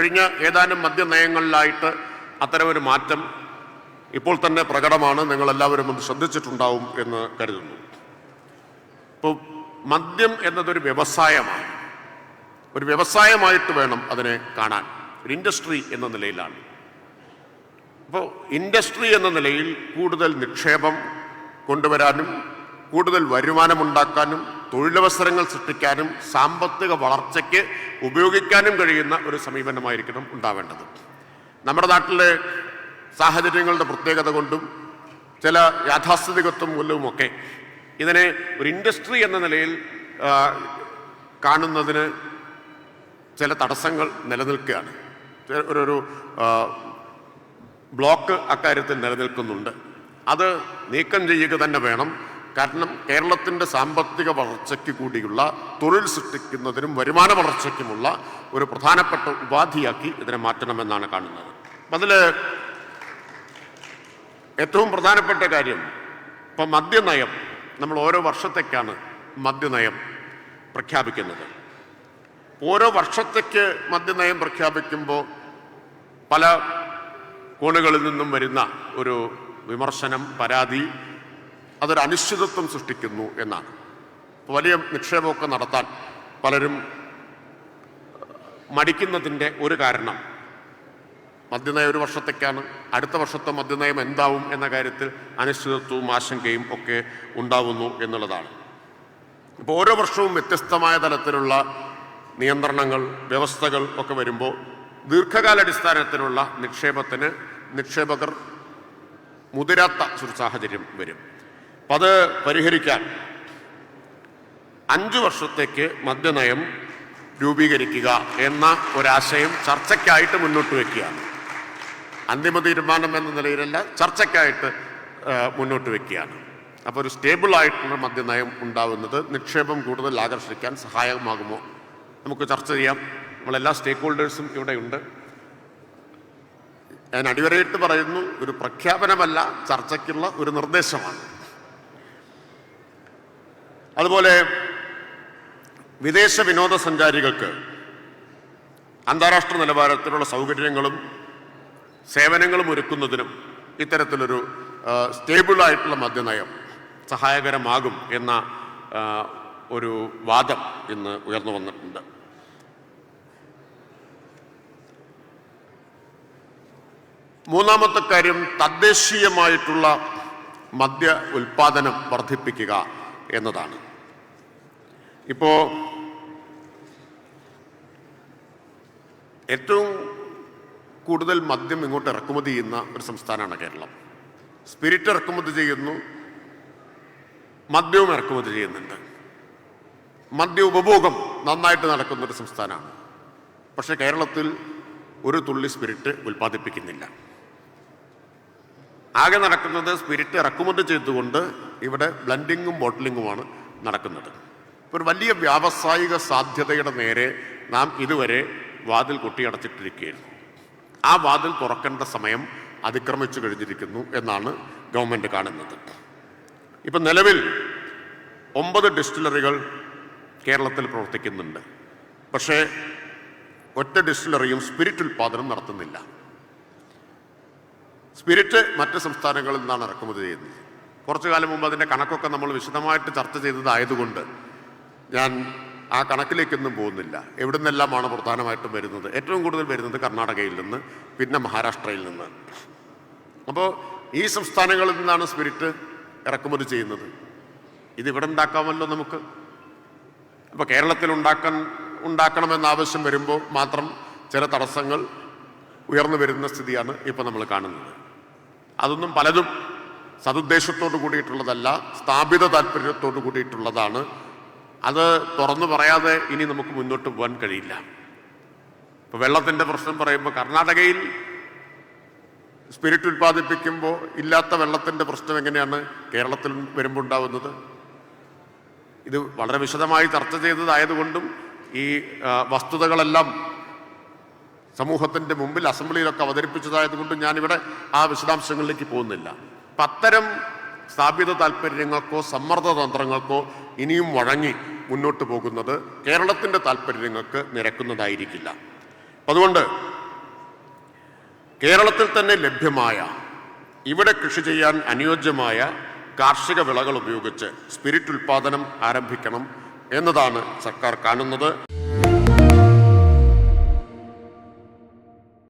കഴിഞ്ഞ ഏതാനും മദ്യനയങ്ങളിലായിട്ട് അത്തരമൊരു മാറ്റം ഇപ്പോൾ തന്നെ പ്രകടമാണ്. നിങ്ങളെല്ലാവരും ഒന്ന് ശ്രദ്ധിച്ചിട്ടുണ്ടാവും എന്ന് കരുതുന്നു. ഇപ്പോൾ മദ്യം എന്നതൊരു വ്യവസായമാണ്. ഒരു വ്യവസായമായിട്ട് വേണം അതിനെ കാണാൻ. ഒരു ഇൻഡസ്ട്രി എന്ന നിലയിലാണ്. അപ്പോൾ ഇൻഡസ്ട്രി എന്ന നിലയിൽ കൂടുതൽ നിക്ഷേപം കൊണ്ടുവരാനും കൂടുതൽ വരുമാനമുണ്ടാക്കാനും തൊഴിലവസരങ്ങൾ സൃഷ്ടിക്കാനും സാമ്പത്തിക വളർച്ചയ്ക്ക് ഉപയോഗിക്കാനും കഴിയുന്ന ഒരു സമീപനമായിരിക്കണം ഉണ്ടാവേണ്ടത്. നമ്മുടെ നാട്ടിലെ സാഹചര്യങ്ങളുടെ പ്രത്യേകത കൊണ്ടും ചില യാഥാസ്ഥിതികത്വം മൂലവുമൊക്കെ ഇതിനെ ഒരു ഇൻഡസ്ട്രി എന്ന നിലയിൽ കാണുന്നതിന് ചില തടസ്സങ്ങൾ നിലനിൽക്കുകയാണ്. ഒരു ബ്ലോക്ക് അക്കാര്യത്തിൽ നിലനിൽക്കുന്നുണ്ട്. അത് നീക്കം ചെയ്യുക തന്നെ വേണം. കാരണം കേരളത്തിന്റെ സാമ്പത്തിക വളർച്ചയ്ക്ക് കൂടിയുള്ള തൊഴിൽ സൃഷ്ടിക്കുന്നതിനും വരുമാന വളർച്ചയ്ക്കുമുള്ള ഒരു പ്രധാനപ്പെട്ട ഉപാധിയാക്കി ഇതിനെ മാറ്റണമെന്നാണ് കാണുന്നത്. അതിൽ ഏറ്റവും പ്രധാനപ്പെട്ട കാര്യം ഇപ്പം മദ്യനയം നമ്മൾ ഓരോ വർഷത്തേക്കാണ് മദ്യനയം പ്രഖ്യാപിക്കുന്നത്. ഓരോ വർഷത്തേക്ക് മദ്യനയം പ്രഖ്യാപിക്കുമ്പോൾ പല കോണുകളിൽ നിന്നും വരുന്ന ഒരു വിമർശനം പരാതി അതൊരു അനിശ്ചിതത്വം സൃഷ്ടിക്കുന്നു എന്നാണ്. വലിയ നിക്ഷേപമൊക്കെ നടത്താൻ പലരും മടിക്കുന്നതിന്റെ ഒരു കാരണം മദ്യനയം ഒരു വർഷത്തേക്കാണ്. അടുത്ത വർഷത്തെ മദ്യനയം എന്താവും എന്ന കാര്യത്തിൽ അനിശ്ചിതത്വവും ആശങ്കയും ഒക്കെ ഉണ്ടാവുന്നു എന്നുള്ളതാണ്. ഇപ്പോൾ ഓരോ വർഷവും വ്യത്യസ്തമായ തലത്തിലുള്ള നിയന്ത്രണങ്ങൾ വ്യവസ്ഥകൾ ഒക്കെ വരുമ്പോൾ ദീർഘകാലാടിസ്ഥാനത്തിലുള്ള നിക്ഷേപത്തിന് നിക്ഷേപകർ മുതിരാത്ത ഒരു സാഹചര്യം വരും. അപ്പം അത് പരിഹരിക്കാൻ. അഞ്ചു വർഷത്തേക്ക് മദ്യനയം രൂപീകരിക്കുക എന്ന ഒരാശയം ചർച്ചയ്ക്കായിട്ട് മുന്നോട്ട് വയ്ക്കുകയാണ് അന്തിമ തീരുമാനം എന്ന നിലയിലല്ല ചർച്ചയ്ക്കായിട്ട് മുന്നോട്ട് വയ്ക്കുകയാണ് അപ്പോൾ ഒരു സ്റ്റേബിൾ ആയിട്ടുള്ള മദ്യനയം ഉണ്ടാവുന്നത് നിക്ഷേപം കൂടുതൽ ആകർഷിക്കാൻ സഹായകമാകുമോ? നമുക്ക് ചർച്ച ചെയ്യാം. നമ്മളെല്ലാ സ്റ്റേക്ക് ഹോൾഡേഴ്സും ഇവിടെയുണ്ട്. ഞാൻ അടിവരയിട്ട് പറയുന്നു ഒരു പ്രഖ്യാപനമല്ല ചർച്ചയ്ക്കുള്ള ഒരു നിർദ്ദേശമാണ്. അതുപോലെ വിദേശ വിനോദസഞ്ചാരികൾക്ക് അന്താരാഷ്ട്ര നിലവാരത്തിലുള്ള സൗകര്യങ്ങളും സേവനങ്ങളും ഒരുക്കുന്നതിനും ഇത്തരത്തിലൊരു സ്റ്റേബിളായിട്ടുള്ള മദ്യനയം സഹായകരമാകും എന്ന ഒരു വാദം ഇന്ന് ഉയർന്നു വന്നിട്ടുണ്ട്. മൂന്നാമത്തെ കാര്യം തദ്ദേശീയമായിട്ടുള്ള മദ്യ ഉൽപാദനം വർദ്ധിപ്പിക്കുക എന്നതാണ്. ഇപ്പോൾ ഏറ്റവും കൂടുതൽ മദ്യം ഇങ്ങോട്ട് ഇറക്കുമതി ചെയ്യുന്ന ഒരു സംസ്ഥാനമാണ് കേരളം. സ്പിരിറ്റ് ഇറക്കുമതി ചെയ്യുന്നു മദ്യവും ഇറക്കുമതി ചെയ്യുന്നുണ്ട്. മദ്യ ഉപഭോഗം നന്നായിട്ട് നടക്കുന്ന ഒരു സംസ്ഥാനമാണ്. പക്ഷേ കേരളത്തിൽ ഒരു തുള്ളി സ്പിരിറ്റ് ഉൽപ്പാദിപ്പിക്കുന്നില്ല. ആകെ നടക്കുന്നത് സ്പിരിറ്റ് ഇറക്കുമതി ചെയ്തുകൊണ്ട് ഇവിടെ ബ്ലൻഡിങ്ങും ബോട്ടിലിങ്ങുമാണ് നടക്കുന്നത്. ഇപ്പൊ ഒരു വലിയ വ്യാവസായിക സാധ്യതയുടെ നേരെ നാം ഇതുവരെ വാതിൽ കൊട്ടിയടച്ചിട്ടിരിക്കുകയായിരുന്നു. ആ വാതിൽ തുറക്കേണ്ട സമയം അതിക്രമിച്ചു കഴിഞ്ഞിരിക്കുന്നു എന്നാണ് ഗവൺമെന്റ് കാണുന്നത്. ഇപ്പം നിലവിൽ ഒമ്പത് ഡിസ്റ്റിലറികൾ കേരളത്തിൽ പ്രവർത്തിക്കുന്നുണ്ട്. പക്ഷേ ഒറ്റ ഡിസ്റ്റിലറിയും സ്പിരിറ്റ് ഉൽപ്പാദനം നടത്തുന്നില്ല. സ്പിരിറ്റ് മറ്റ് സംസ്ഥാനങ്ങളിൽ നിന്നാണ് ഇറക്കുമതി ചെയ്യുന്നത്. കുറച്ചു കാലം മുമ്പ് അതിന്റെ കണക്കൊക്കെ നമ്മൾ വിശദമായിട്ട് ചർച്ച ചെയ്തതായതുകൊണ്ട് ഞാൻ ആ കണക്കിലേക്കൊന്നും പോകുന്നില്ല. എവിടെ നിന്നെല്ലാമാണ് പ്രധാനമായിട്ടും വരുന്നത്? ഏറ്റവും കൂടുതൽ വരുന്നത് കർണാടകയിൽ നിന്ന് പിന്നെ മഹാരാഷ്ട്രയിൽ നിന്ന്. അപ്പോൾ ഈ സംസ്ഥാനങ്ങളിൽ നിന്നാണ് സ്പിരിറ്റ് ഇറക്കുമതി ചെയ്യുന്നത്. ഇതിവിടെ ഉണ്ടാക്കാമല്ലോ നമുക്ക്. അപ്പോൾ കേരളത്തിൽ ഉണ്ടാക്കാൻ ഉണ്ടാക്കണമെന്ന ആവശ്യം വരുമ്പോൾ മാത്രം ചില തടസ്സങ്ങൾ ഉയർന്നു വരുന്ന സ്ഥിതിയാണ് ഇപ്പോൾ നമ്മൾ കാണുന്നത്. അതൊന്നും പലതും സതുദ്ദേശത്തോട് കൂടിയിട്ടുള്ളതല്ല സ്ഥാപിത താല്പര്യത്തോട് കൂടിയിട്ടുള്ളതാണ് അത് തുറന്നു പറയാതെ ഇനി നമുക്ക് മുന്നോട്ട് പോകാൻ കഴിയില്ല. ഇപ്പോൾ വെള്ളത്തിന്റെ പ്രശ്നം പറയുമ്പോൾ കർണാടകയിൽ സ്പിരിറ്റ് ഉൽപ്പാദിപ്പിക്കുമ്പോൾ ഇല്ലാത്ത വെള്ളത്തിന്റെ പ്രശ്നം എങ്ങനെയാണ് കേരളത്തിൽ വരുമ്പോൾ ഉണ്ടാവുന്നത്? ഇത് വളരെ വിശദമായി ചർച്ച ചെയ്തതായതുകൊണ്ടും ഈ വസ്തുതകളെല്ലാം സമൂഹത്തിന്റെ മുമ്പിൽ അസംബ്ലിയിലൊക്കെ അവതരിപ്പിച്ചതായതുകൊണ്ടും ഞാനിവിടെ ആ വിശദാംശങ്ങളിലേക്ക് പോകുന്നില്ല. അപ്പം അത്തരം സ്ഥാപിത താല്പര്യങ്ങൾക്കോ സമ്മർദ്ദ തന്ത്രങ്ങൾക്കോ ഇനിയും വഴങ്ങി മുന്നോട്ട് പോകുന്നത് കേരളത്തിന്റെ താല്പര്യങ്ങൾക്ക് നിരക്കുന്നതായിരിക്കില്ല. അതുകൊണ്ട് കേരളത്തിൽ തന്നെ ലഭ്യമായ ഇവിടെ കൃഷി ചെയ്യാൻ അനുയോജ്യമായ കാർഷിക വിളകൾ ഉപയോഗിച്ച് സ്പിരിറ്റ് ഉൽപാദനം ആരംഭിക്കണം എന്നതാണ് സർക്കാർ കാണുന്നത്.